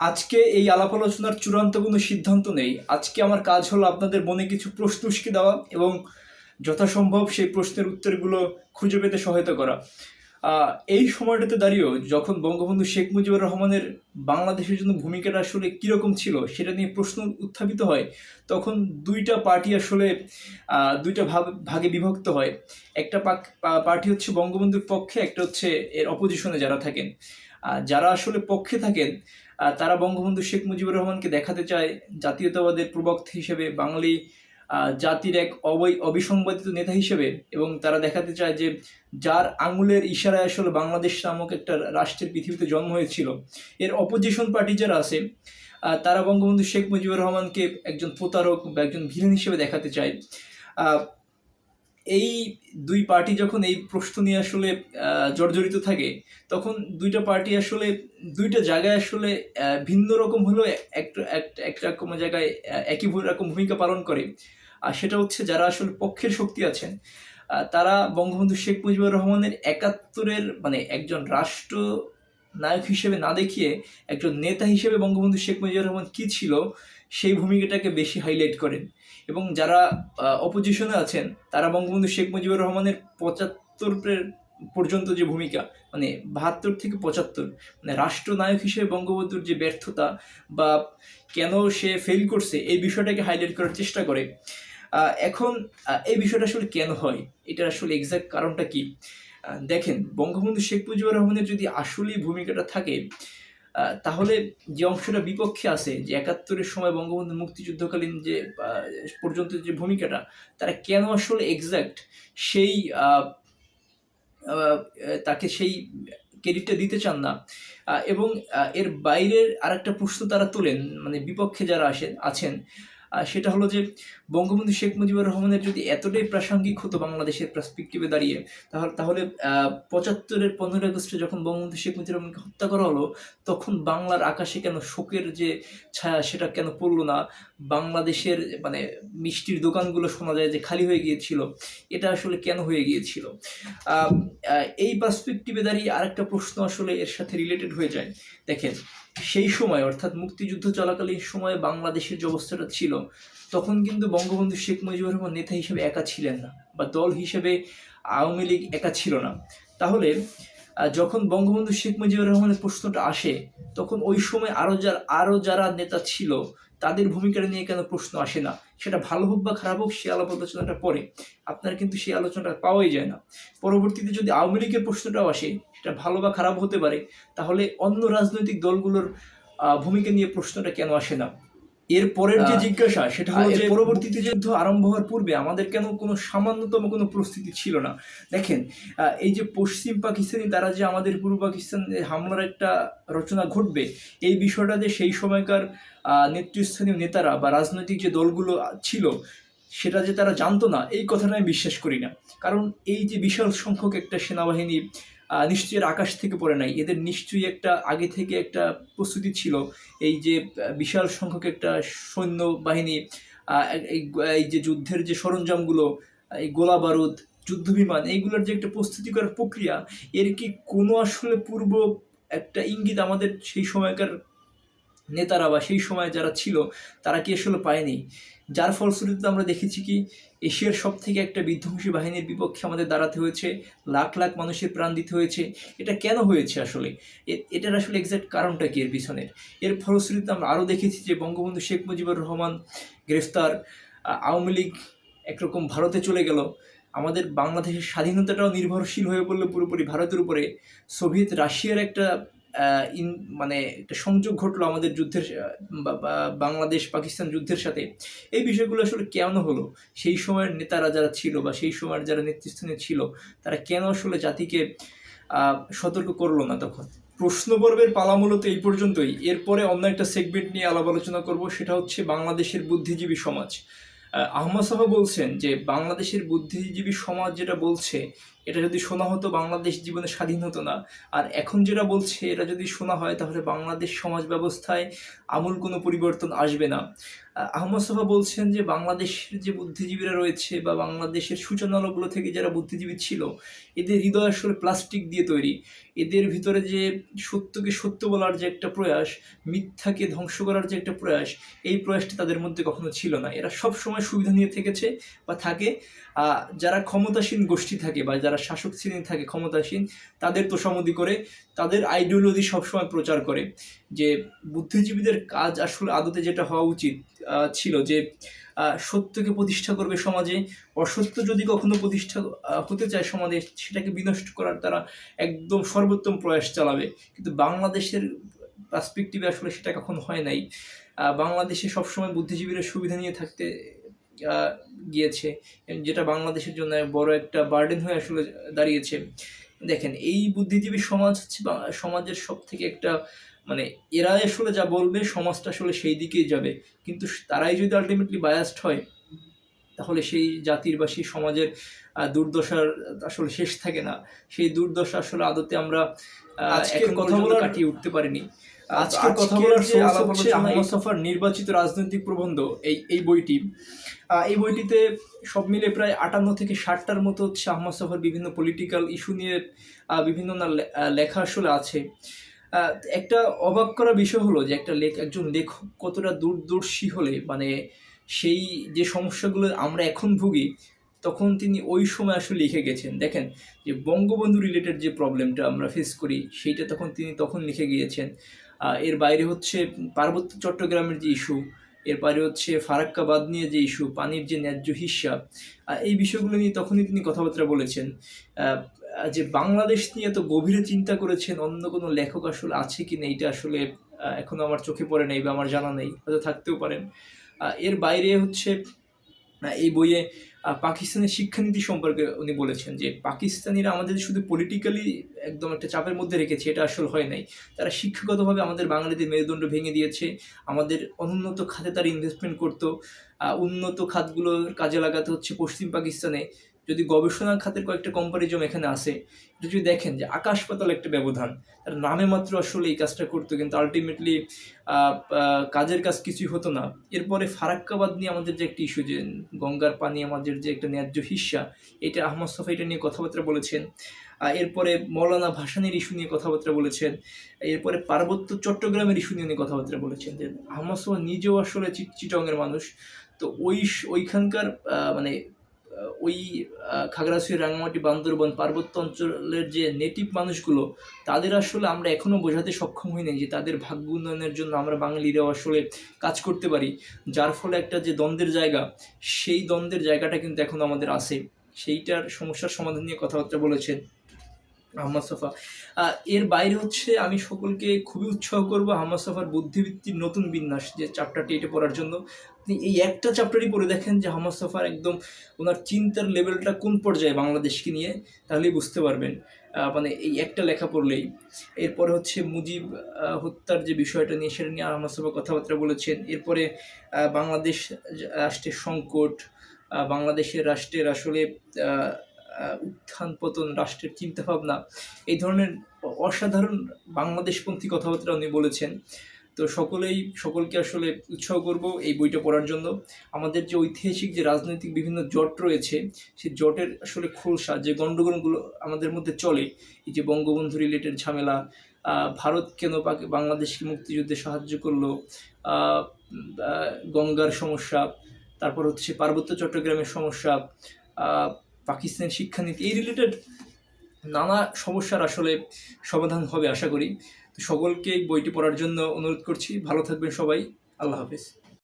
আজকে এই আলাপ আলোচনার চূড়ান্ত কোনো সিদ্ধান্ত নেই। আজকে আমার কাজ হলো আপনাদের মনে কিছু প্রশ্ন উস্কে দেওয়া এবং যথাসম্ভব সেই প্রশ্নের উত্তরগুলো খুঁজে পেতে সহায়তা করা। এই সময়টাতে দাঁড়িয়েও যখন বঙ্গবন্ধু শেখ মুজিবুর রহমানের বাংলাদেশের জন্য ভূমিকাটা আসলে কীরকম ছিল সেটা নিয়ে প্রশ্ন উত্থাপিত হয়, তখন দুইটা পার্টি আসলে দুইটা ভাগ ভাগে বিভক্ত হয়। একটা পার্টি হচ্ছে বঙ্গবন্ধুর পক্ষে, একটা হচ্ছে এর অপোজিশনে যারা থাকেন। যারা আসলে পক্ষে থাকেন তারা বঙ্গবন্ধু শেখ মুজিবুর রহমানকে দেখাতে চায় জাতীয়তাবাদের প্রবক্তা হিসেবে, বাঙালি জাতির এক অবৈ, অবিসংবাদিত নেতা হিসেবে এবং তারা দেখাতে চায় যে যার আঙুলের ইশারায় আসলে বাংলাদেশ নামক একটা রাষ্ট্রের পৃথিবীতে জন্ম হয়েছিল। এর অপোজিশন পার্টি যারা আছে তারা বঙ্গবন্ধু শেখ মুজিবুর রহমানকে একজন প্রতারক বা একজন ভিলেন হিসেবে দেখাতে চায়। এই দুই পার্টি যখন এই প্রশ্ন নিয়ে আসলে জর্জরিত থাকে, তখন দুইটা পার্টি আসলে, দুইটা জায়গায় আসলে ভিন্ন রকম হলেও একটা একটা রকম জায়গায় একই রকম ভূমিকা পালন করে। আর সেটা হচ্ছে যারা আসলে পক্ষের শক্তি আছেন তারা বঙ্গবন্ধু শেখ মুজিবুর রহমানের একাত্তরের মানে একজন রাষ্ট্র নায়ক হিসেবে না দেখিয়ে একজন নেতা হিসেবে বঙ্গবন্ধু শেখ মুজিবুর রহমান কী ছিল, সেই ভূমিকাটাকে বেশি হাইলাইট করেন। এবং যারা অপোজিশনে আছেন, তারা বঙ্গবন্ধু শেখ মুজিবুর রহমানের পঁচাত্তরের পর্যন্ত যে ভূমিকা মানে বাহাত্তর থেকে পঁচাত্তর মানে রাষ্ট্রনায়ক হিসেবে বঙ্গবন্ধুর যে ব্যর্থতা বা কেন সে ফেল করছে, এই বিষয়টাকে হাইলাইট করার চেষ্টা করে। এখন এই বিষয়টা আসলে কেন হয়? এটার আসলে এক্সাক্ট কারণটা কি? দেখেন, বঙ্গবন্ধু শেখ মুজিবুর রহমানের যদি আসলেই ভূমিকাটা থাকে তাহলে যে অংশটা বিপক্ষে আছে, যে একাত্তরের সময় বঙ্গবন্ধু মুক্তিযুদ্ধকালীন যে পর্যন্ত যে ভূমিকাটা, তারা কেন আসলে এক্স্যাক্ট সেই তাকে সেই ক্রেডিটটা দিতে চান না? এবং এর বাইরের আরেকটা প্রশ্ন তারা তোলেন মানে বিপক্ষে যারা আসেন আছেন সেটা হলো যে বঙ্গবন্ধু শেখ মুজিবুর রহমানের যদি এতটাই প্রাসঙ্গিক হতো বাংলাদেশের পার্সপেক্টিভে দাঁড়িয়ে, তাহলে তাহলে পঁচাত্তরের পনেরো আগস্টে যখন বঙ্গবন্ধু শেখ মুজিবুর রহমানকে হত্যা করা হলো, তখন বাংলার আকাশে কেন শোকের যে ছায়া সেটা কেন পড়ল না? বাংলাদেশের মানে মিষ্টির দোকানগুলো শোনা যায় যে খালি হয়ে গিয়েছিল, এটা আসলে কেন হয়ে গিয়েছিল? এই পার্সপেক্টিভে দাঁড়িয়ে আরেকটা প্রশ্ন আসলে এর সাথে রিলেটেড হয়ে যায়। দেখেন সেই সময়, অর্থাৎ মুক্তিযুদ্ধ চলাকালীন সময়ে বাংলাদেশের যে অবস্থাটা ছিল, তখন কিন্তু বঙ্গবন্ধু শেখ মুজিবুর রহমান নেতা হিসেবে একা ছিলেন না বা দল হিসেবে আওয়ামী লীগ একা ছিল না। তাহলে যখন বঙ্গবন্ধু শেখ মুজিবুর রহমানের প্রশ্নটা আসে, তখন ওই সময় আরও যারা আরও যারা নেতা ছিল তাদের ভূমিকাটা নিয়ে কেন প্রশ্ন আসে না? সেটা ভালো হোক বা খারাপ হোক, সে আলাপ আলোচনাটা পরে। আপনার কিন্তু সেই আলোচনাটা পাওয়াই যায় না। পরবর্তীতে যদি আওয়ামী লীগের প্রশ্নটাও আসে, সেটা ভালো বা খারাপ হতে পারে, তাহলে অন্য রাজনৈতিক দলগুলোর ভূমিকা নিয়ে প্রশ্নটা কেন আসে না? এর পরের যে জিজ্ঞাসা সেটা হলো যে পরবর্তীতে যুদ্ধ আরম্ভ হওয়ার পূর্বে আমাদের কেন কোনো সামান্যতম কোনো প্রস্তুতি ছিল না? দেখেন এই যে পশ্চিম পাকিস্তানি তারা যে আমাদের পূর্ব পাকিস্তানে হামলার একটা রচনা ঘটবে এই বিষয়টা যে সেই সময়কার আহ, নেতৃস্থানীয় নেতারা বা রাজনৈতিক যে দলগুলো ছিল সেটা যে তারা জানতো না এই কথাটা আমি বিশ্বাস করি না। কারণ এই যে বিশাল সংখ্যক একটা সেনাবাহিনী নিশ্চয়ই আকাশ থেকে পড়ে নাই। এদের নিশ্চয়ই একটা আগে থেকে একটা প্রস্তুতি ছিল। এই যে বিশাল সংখ্যক একটা সৈন্য বাহিনী এই যে যুদ্ধের যে সরঞ্জামগুলো এই গোলা বারুদ যুদ্ধ বিমান এইগুলোর যে একটা প্রস্তুতি করার প্রক্রিয়া, এর কি কোনো আসলে পূর্ব একটা ইঙ্গিত আমাদের সেই সময়কার নেতারা বা সেই সময় যারা ছিল, তারা কি আসলে পায়নি? যার ফলশ্রুতিতে আমরা দেখেছি কি এশিয়ার সব থেকে একটা বিধ্বংসী বাহিনীর বিপক্ষে আমাদের দাঁড়াতে হয়েছে, লাখ লাখ মানুষের প্রাণ দিতে হয়েছে। এটা কেন হয়েছে আসলে? এটার আসলে এক্স্যাক্ট কারণটা কি এর পিছনের? এর ফলশ্রুতিতে আমরা আরও দেখেছি যে বঙ্গবন্ধু শেখ মুজিবুর রহমান গ্রেফতার আওয়ামী লীগ একরকম ভারতে চলে গেল। আমাদের বাংলাদেশের স্বাধীনতাটাও নির্ভরশীল হয়ে পড়ল পুরোপুরি ভারতের উপরে। সোভিয়েত রাশিয়ার একটা ইন মানে একটা সংযোগ ঘটলো আমাদের যুদ্ধের বাংলাদেশ পাকিস্তান যুদ্ধের সাথে। এই বিষয়গুলো আসলে কেন হলো? সেই সময়ের নেতারা যারা ছিল বা সেই সময়ের যারা নেতৃস্থানে ছিল, তারা কেন আসলে জাতিকে সতর্ক করল না তখন? প্রশ্ন পর্বের পালা মূলত এই পর্যন্তই। এরপরে অন্য একটা সেগমেন্ট নিয়ে আলাপ আলোচনা করব, সেটা হচ্ছে বাংলাদেশের বুদ্ধিজীবী সমাজ। আহমদ সাহা বলছেন যে, বাংলাদেশের বুদ্ধিজীবী সমাজ যেটা বলছে এটা যদি শোনা হতো বাংলাদেশ জীবনে স্বাধীন হতো না। আর এখন যেটা বলছে, এটা যদি শোনা হয়, তাহলে বাংলাদেশ সমাজ ব্যবস্থায় আমূল কোনো পরিবর্তন আসবে না। আহমদ সফা বলছেন যে, বাংলাদেশের যে বুদ্ধিজীবীরা রয়েছে বা বাংলাদেশের সূচনালগুলো থেকে যারা বুদ্ধিজীবী ছিল, এদের হৃদয় আসলে প্লাস্টিক দিয়ে তৈরি। এদের ভিতরে যে সত্যকে সত্য বলার যে একটা প্রয়াস, মিথ্যাকে ধ্বংস করার যে একটা প্রয়াস, এই প্রয়াসটি তাদের মধ্যে কখনো ছিল না। এরা সব সময় সুবিধা নিয়ে থেকেছে বা থাকে। যারা ক্ষমতাসীন গোষ্ঠী থাকে বা যারা শাসক শ্রেণি থাকে, ক্ষমতাসীন, তাদের তোষামদি করে, তাদের আইডিওলজি সবসময় প্রচার করে যে বুদ্ধিজীবীদের কাজ আসলে আদতে যেটা হওয়া উচিত ছিল যে সত্যকে প্রতিষ্ঠা করবে সমাজে, অসত্য যদি কখনো প্রতিষ্ঠা হতে চায় সমাজে, সেটাকে বিনষ্ট করার তারা একদম সর্বোত্তম প্রয়াস চালাবে। কিন্তু বাংলাদেশের পার্সপেক্টিভে আসলে সেটা কখনো হয় নাই। বাংলাদেশে সবসময় বুদ্ধিজীবীরা সুবিধা নিয়ে থাকতে গিয়েছে যেটা বাংলাদেশের জন্য বড় একটা বার্ডেন হয়ে আসলে দাঁড়িয়েছে। দেখেন, এই বুদ্ধিজীবী সমাজ হচ্ছে সমাজের সব থেকে একটা মানে এরা আসলে যা বলবে, সমাজটা আসলে সেই দিকেই যাবে। কিন্তু তারাই যদি আলটিমেটলি বায়াসড হয়, তাহলে সেই জাতির বা সেই সমাজের দুর্দশার আসলে শেষ থাকে না। সেই দুর্দশা আসলে আদতে আমরা এখন কথা বলার- কাটিয়ে উঠতে পারিনি। আজকের কথা বলার আলাপ আহমদ সফার নির্বাচিত রাজনৈতিক প্রবন্ধ এই এই বইটি। এই বইটিতে সব মিলে প্রায় আটান্ন থেকে ষাটটার মতো হচ্ছে আহমদ সফার বিভিন্ন পলিটিক্যাল ইস্যু নিয়ে আহ, বিভিন্ন না লেখা আসলে আছে। একটা অবাক করা বিষয় হলো যে একটা লেখ একজন লেখক কতটা দূরদর্শী হলে মানে সেই যে সমস্যাগুলো আমরা এখন ভুগি তখন তিনি ওই সময় আসলে লিখে গেছেন। দেখেন যে বঙ্গবন্ধু রিলেটেড যে প্রবলেমটা আমরা ফেস করি, সেইটা তখন তিনি তখন লিখে গিয়েছেন। এর বাইরে হচ্ছে পার্বত্য চট্টগ্রামের যে ইস্যু এর বাইরে হচ্ছে ফারাক্কাবাদ নিয়ে যে ইস্যু পানির যে ন্যায্য হিসাব এই বিষয়গুলো নিয়ে তখনই তিনি কথাবার্তা বলেছেন। যে বাংলাদেশ নিয়ে এত গভীরে চিন্তা করেছেন, অন্য কোনো লেখক আসলে আছে কি না এটা আসলে এখনও আমার চোখে পড়ে নেই বা আমার জানা নেই, হয়তো থাকতেও পারেন। এর বাইরে হচ্ছে এই বইয়ে পাকিস্তানের শিক্ষানীতি সম্পর্কে উনি বলেছেন যে পাকিস্তানিরা আমাদের শুধু পলিটিক্যালি একদম একটা চাপের মধ্যে রেখেছে, এটা আসলে হয় নাই। তারা শিক্ষাগতভাবে আমাদের বাঙালিদের মেরুদণ্ড ভেঙে দিয়েছে, আমাদের অনুন্নত খাতে তারা ইনভেস্টমেন্ট করতো উন্নত খাতগুলোর কাজে লাগাতে হচ্ছে পশ্চিম পাকিস্তানে। যদি গবেষণা খাতের কয়েকটা কোম্পানিজম এখানে আসে, এটা যদি দেখেন যে আকাশ পাতাল একটা ব্যবধান, তার নামে মাত্র আসলে এই কাজটা করতো, কিন্তু আলটিমেটলি কাজের কাজ কিছুই হতো না। এরপরে ফারাক্কাবাদ নিয়ে আমাদের যে একটা ইস্যু যে গঙ্গার পানি আমাদের যে একটা ন্যায্য হিস্যা এটা আহমদ সফা এটা নিয়ে কথাবার্তা বলেছেন। এরপরে মৌলানা ভাসানির ইস্যু নিয়ে কথাবার্তা বলেছেন। এরপরে পার্বত্য চট্টগ্রামের ইস্যু নিয়ে কথাবার্তা বলেছেন যে আহমদ সফা নিজেও আসলে চিটংয়ের মানুষ। তো ওই ওইখানকার মানে ওই খাগড়াছড়ি রাঙামাটি বান্দরবন, পার্বত্য অঞ্চলের যে নেটিভ মানুষগুলো, তাদের আসলে আমরা এখনও বোঝাতে সক্ষম হইনি যে তাদের ভাগ্য উন্নয়নের জন্য আমরা বাঙালিরাও আসলে কাজ করতে পারি। যার ফলে একটা যে দ্বন্দ্বের জায়গা, সেই দ্বন্দ্বের জায়গাটা কিন্তু এখন আমাদের আছে। সেইটার সমস্যার সমাধান নিয়ে কথাবার্তা বলেছেন। আহমদ এর বাইরে হচ্ছে আমি সকলকে খুবই উৎসাহ করব আহমদ বুদ্ধিবৃত্তির নতুন বিন্যাস যে চ্যাপ্টারটি এটা পড়ার জন্য। আপনি এই একটা চ্যাপ্টারই পড়ে দেখেন যে সফার একদম ওনার চিন্তার লেভেলটা কোন পর্যায়ে বাংলাদেশকে নিয়ে, তাহলেই বুঝতে পারবেন। মানে এই একটা লেখা পড়লেই। এরপরে হচ্ছে মুজিব হত্যার যে বিষয়টা নিয়ে সেটা নিয়ে আহমদ সফা কথাবার্তা বলেছেন। এরপরে বাংলাদেশ রাষ্ট্রের সংকট বাংলাদেশের রাষ্ট্রের আসলে উত্থান পতন, রাষ্ট্রের চিন্তাভাবনা, এই ধরনের অসাধারণ বাংলাদেশপন্থী কথাবার্তা উনি বলেছেন। তো সকলেই, সকলকে আসলে উৎসাহ করব এই বইটা পড়ার জন্য। আমাদের যে ঐতিহাসিক যে রাজনৈতিক বিভিন্ন জট রয়েছে, সেই জটের আসলে খোলসা, যে গণ্ডগোলগুলো আমাদের মধ্যে চলে, এই যে বঙ্গবন্ধু রিলেটেড ঝামেলা ভারত কেন বাংলাদেশকে মুক্তিযুদ্ধে সাহায্য করল গঙ্গার সমস্যা, তারপর হচ্ছে পার্বত্য চট্টগ্রামের সমস্যা পাকিস্তানের শিক্ষানীতি এই রিলেটেড নানা সমস্যার আসলে সমাধান হবে আশা করি। তো সকলকে বইটি পড়ার জন্য অনুরোধ করছি। ভালো থাকবেন সবাই। আল্লাহ হাফিজ।